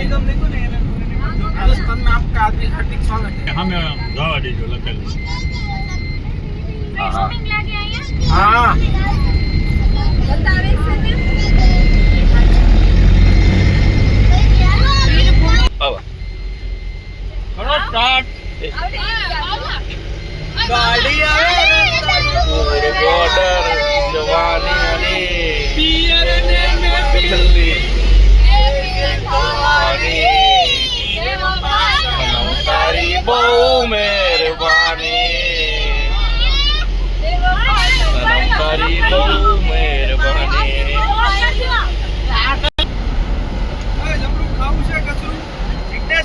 નિગમ લીધું ને એને રાજસ્થાનમાં આપકા હાર્દિક હાર્દિક સ્વાગત છે. સામે જવા દેજો લખેલું હા, હા. શૂટિંગ લાગે અહીંયા? હા. ને આવા. બહુ મહેરબાની તારી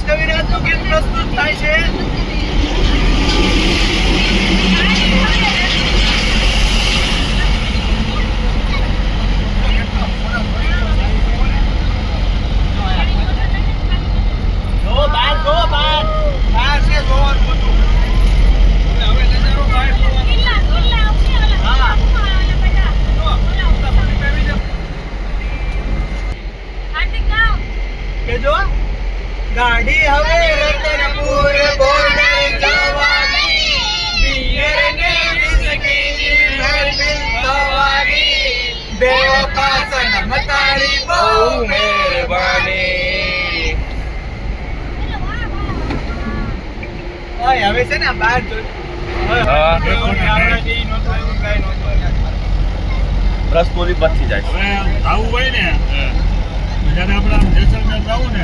કવિરાજનું ગીત પ્રસ્તુત થાય છે જો બહાર જો બહાર બહાર છે જોવાનું બધું હવે હવે નજારો બહાર જોવાનો હા. જો, ફટાફટ બેસી જાઓ. કે જો ગાડી હવે રતનપુર બોર્ડર જવાની. પિયર ને વિસ્કીની મહેફિલ થવાની. બેવફા સનમ મતારી બહુ મહેરબાની. ઓય હવે છે ને આ બહાર જો હા. આવડે ઈ નહોતું આવ્યું, કાંઈ નહોતું આવ્યું. રસ પૂરી પતી જાય આવું હોય ને જયારે આપણે જેસલમેર જવું ને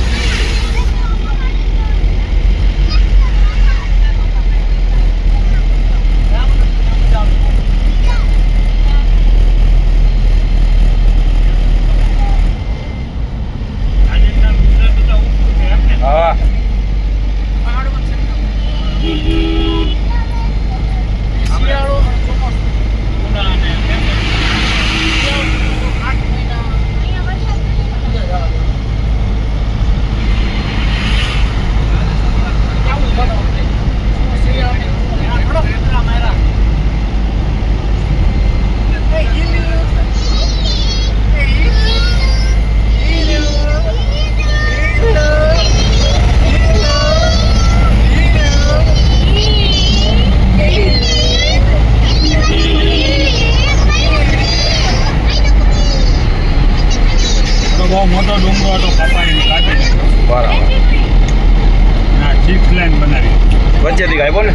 બહુ મોટો ડુંગરો હતો કપાઈને કાઢીને બરાબર. ના સિક્સ લાઈન બનાવી. વચ્ચેથી ગાયબો ને?